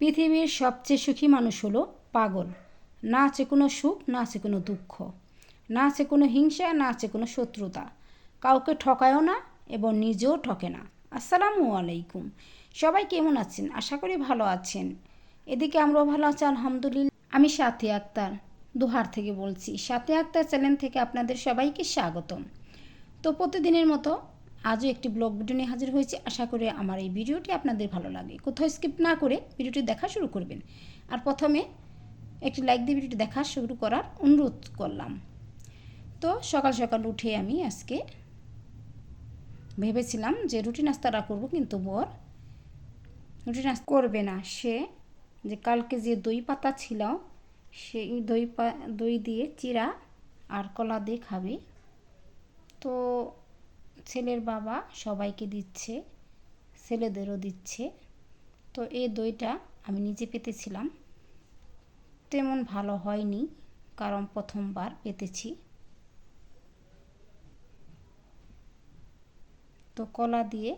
পৃথিবীর সবচেয়ে সুখী মানুষ হলো পাগল। না আছে কোনো সুখ, না আছে কোনো দুঃখ। না আছে কোনো হিংসা, না আছে কোনো শত্রুতা। কাউকে ঠকায়ও না এবং নিজেও ঠকে না। আসসালামু আলাইকুম। সবাই কেমন আছেন? আশা করি ভালো আছেন। এদিকে আমরাও ভালো আছি, আলহামদুলিল্লাহ। আমি সাথী আক্তার, দুহার থেকে বলছি। সাথী আক্তার চ্যানেল থেকে আপনাদের সবাইকে স্বাগতম। তো প্রতিদিনের মতো আজও একটি ব্লগ ভিডিও নিয়ে হাজির হয়েছে। আশা করি আমার এই ভিডিওটি আপনাদের ভালো লাগে। কোথাও স্কিপ না করে ভিডিওটি দেখা শুরু করবেন। আর প্রথমে একটি লাইক দিয়ে ভিডিওটি দেখা শুরু করার অনুরোধ করলাম। তো সকাল সকাল উঠে আমি আজকে ভেবেছিলাম যে রুটি নাস্তাটা করব, কিন্তু বর রুটি নাস্তা করবে না। সে যে কালকে যে দই পাতা ছিল, সেই দই পা দই দিয়ে চিরা আর কলা দিয়ে খাবে। তো ছেলের বাবা সবাইকে দিচ্ছে, ছেলেদেরও দিচ্ছে। তো এই দইটা আমি নিজে পেতেছিলাম। তেমন ভালো হয়নি, কারণ প্রথমবার পেতেছি। তো কলা দিয়ে,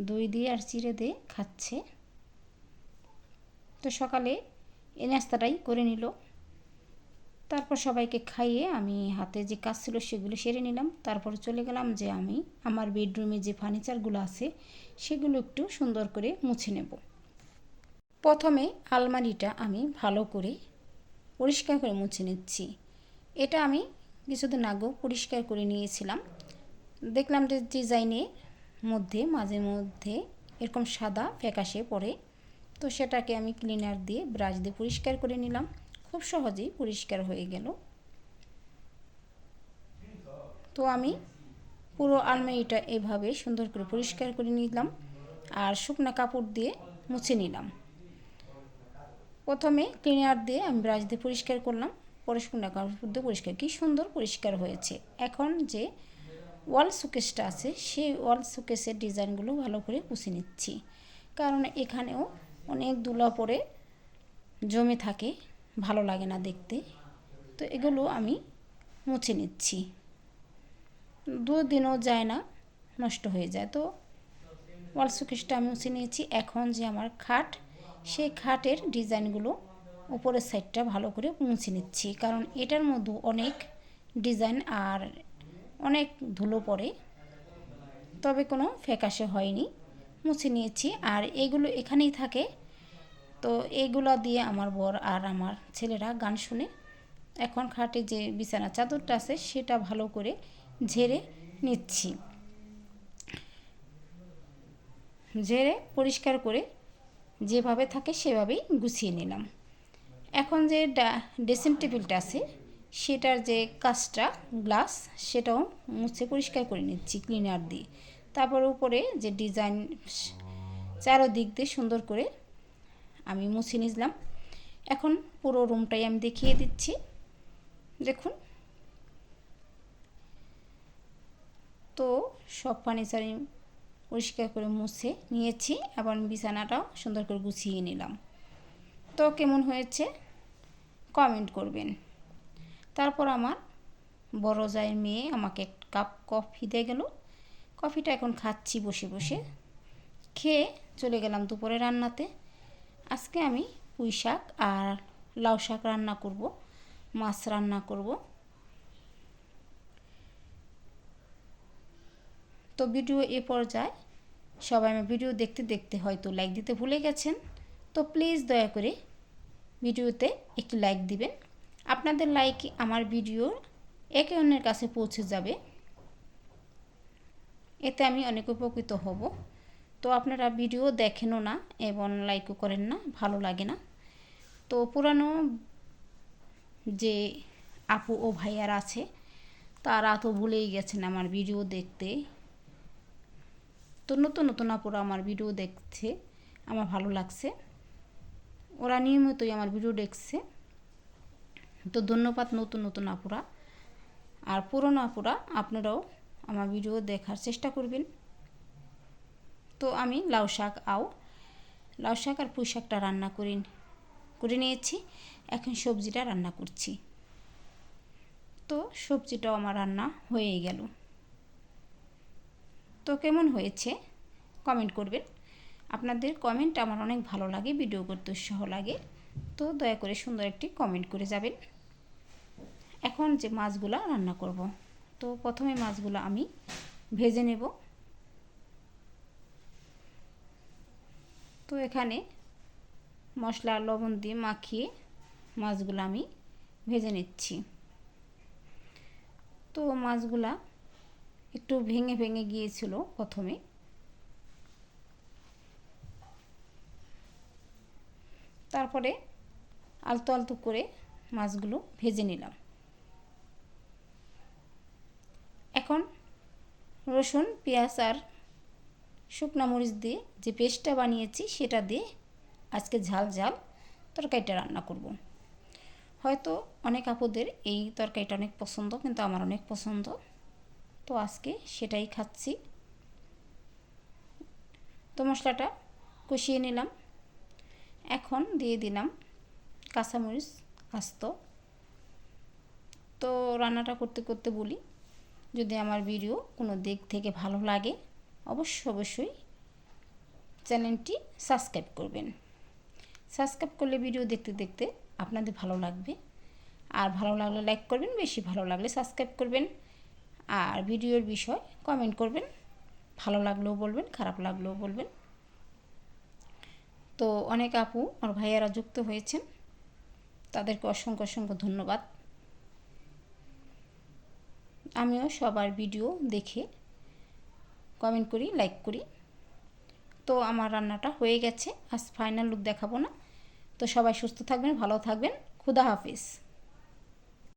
দই দিয়ে আর চিড়ে দিয়ে খাচ্ছে। তো সকালে এই নাস্তাটাই করে নিল। তারপর সবাইকে খাইয়ে আমি হাতে যে কাজ ছিল সেগুলো সেরে নিলাম। তারপর চলে গেলাম যে আমি আমার বেডরুমে যে ফার্নিচারগুলো আছে, সেগুলো একটু সুন্দর করে মুছে নেব। প্রথমে আলমারিটা আমি ভালো করে পরিষ্কার করে মুছে নিচ্ছি। এটা আমি কিছুদিন আগেও পরিষ্কার করে নিয়েছিলাম। দেখলাম যে ডিজাইনের মধ্যে, মাঝে মধ্যে এরকম সাদা ফ্যাকাশে পড়ে। তো সেটাকে আমি ক্লিনার দিয়ে ব্রাশ দিয়ে পরিষ্কার করে নিলাম। খুব সহজেই পরিষ্কার হয়ে গেল। তো আমি পুরো আলমারিটা এভাবে সুন্দর করে পরিষ্কার করে নিলাম আর শুকনো কাপড় দিয়ে মুছে নিলাম। প্রথমে ক্লিনার দিয়ে আমি ব্রাশ দিয়ে পরিষ্কার করলাম। পরে শুকনো কাপড় দিয়ে পরিষ্কার। কী সুন্দর পরিষ্কার হয়েছে। এখন যে ওয়াল শোকেসটা আছে, সেই ওয়াল শোকেসের ডিজাইনগুলো ভালো করে পুষে নিচ্ছি। কারণ এখানেও অনেক দুলা পরে জমে থাকে। ভালো লাগে না দেখতে। তো এগুলো আমি মুছে নিচ্ছি। দুদিনও যায় না, নষ্ট হয়ে যায়। তো ওয়াল শোকেসটা আমি মুছে নিয়েছি। এখন যে আমার খাট, সেই খাটের ডিজাইনগুলো উপরের সাইডটা ভালো করে মুছে নিচ্ছি। কারণ এটার মধ্যে অনেক ডিজাইন আর অনেক ধুলো পড়ে। তবে কোনো ফ্যাকাশে হয়নি। মুছে নিয়েছি। আর এগুলো এখানেই থাকে। তো এইগুলো দিয়ে আমার বর আর আমার ছেলেরা গান শুনে এখন খাটে যে বিছানা চাদরটা আছে সেটা ভালো করে ঝেড়ে নিচ্ছি। ঝেড়ে পরিষ্কার করে যেভাবে থাকে সেভাবেই গুছিয়ে নিলাম। এখন যে ড্রেসিং টেবিলটা আছে সেটার যে কাজটা গ্লাস সেটাও মুছে পরিষ্কার করে নিচ্ছি ক্লিনার দিয়ে। তারপর উপরে যে ডিজাইন চারোদিক দিয়ে সুন্দর করে আমি মুছে নিলাম। এখন পুরো রুমটাই আমি দেখিয়ে দিচ্ছি। দেখুন। তো সব ফার্নিচারই পরিষ্কার করে মুছে নিয়েছি। এবং বিছানাটাও সুন্দর করে গুছিয়ে নিলাম। তো কেমন হয়েছে? কমেন্ট করবেন। তারপর আমার বড় জায়ের মেয়ে আমাকে এক কাপ কফি দিয়ে গেল। কফিটা এখন খাচ্ছি বসে বসে। খেয়ে চলে গেলাম দুপুরে রান্নাতে। আজকে আমি পুঁই শাক আর লাউ শাক রান্না করব, মাছ রান্না করব। তো ভিডিও এ পর্যায়ে সবাই আমার ভিডিও দেখতে দেখতে হয়তো লাইক দিতে ভুলে গেছেন, তো প্লিজ দয়া করে ভিডিওতে একটি লাইক দিবেন। আপনাদের লাইক আমার ভিডিও একে অন্যের কাছে পৌঁছে যাবে। এতে আমি অনেক উপকৃত হব। তো আপনারা ভিডিও দেখেনও না এবং লাইকও করেন না, ভালো লাগে না। তো পুরানো যে আপু ও ভাইয়ার আছে, তারা তো ভুলেই গেছেন আমার ভিডিও দেখতে। তো নতুন নতুন আপুরা আমার ভিডিও দেখছে, আমার ভালো লাগছে। ওরা নিয়মিতই আমার ভিডিও দেখছে। তো ধন্যবাদ নতুন নতুন আপুরা। আর পুরনো আপুরা, আপনারাও আমার ভিডিও দেখার চেষ্টা করবেন। তো আমি লাউ শাক আও লাউ শাক আর পুঁই শাকটা রান্না করে করে নিয়েছি। এখন সবজিটা রান্না করছি। তো সবজিটাও আমার রান্না হয়ে গেল। তো কেমন হয়েছে? কমেন্ট করবেন। আপনাদের কমেন্ট আমার অনেক ভালো লাগে, ভিডিও করতে উৎসাহ লাগে। তো দয়া করে সুন্দর একটি কমেন্ট করে যাবেন। এখন যে মাছগুলো রান্না করব, তো প্রথমে মাছগুলো আমি ভেজে নেব। তো এখানে মশলা, লবণ দিয়ে মাখিয়ে মাছগুলো আমি ভেজে নিচ্ছি। তো মাছগুলা একটু ভেঙে ভেঙে গিয়েছিল প্রথমে। তারপরে আলতো আলতো করে মাছগুলো ভেজে নিলাম। এখন রসুন, পেঁয়াজ আর শুকনা মরিচ দিয়ে যে পেস্টটা বানিয়েছি সেটা দিয়ে আজকে ঝাল ঝাল তরকারিটা রান্না করব। হয়তো অনেক আপুদের এই তরকারিটা অনেক পছন্দ, কিন্তু আমার অনেক পছন্দ। তো আজকে সেটাই খাচ্ছি। তো মশলাটা কষিয়ে নিলাম। এখন দিয়ে দিলাম কাঁচামরিচ আস্ত। তো রান্নাটা করতে করতে বলি, যদি আমার ভিডিও কোনো দিক থেকে ভালো লাগে অবশ্যই অবশ্যই চ্যানেলটি সাবস্ক্রাইব করবেন। সাবস্ক্রাইব করলে ভিডিও দেখতে দেখতে আপনাদের ভালো লাগবে। আর ভালো লাগলে লাইক করবেন, বেশি ভালো লাগলে সাবস্ক্রাইব করবেন। আর ভিডিওর বিষয় কমেন্ট করবেন, ভালো লাগলেও বলবেন, খারাপ লাগলেও বলবেন। তো অনেক আপু আর ভাইয়ারা যুক্ত হয়েছেন। তাদেরকে অসংখ্য অসংখ্য ধন্যবাদ। আমিও সবার ভিডিও দেখে কমেন্ট করি লাইক করি। তো আমার রান্নাটা হয়ে গেছে, আজ ফাইনাল লুক দেখাবো না। তো সবাই সুস্থ থাকবেন, ভালো থাকবেন। খুদা হাফিজ।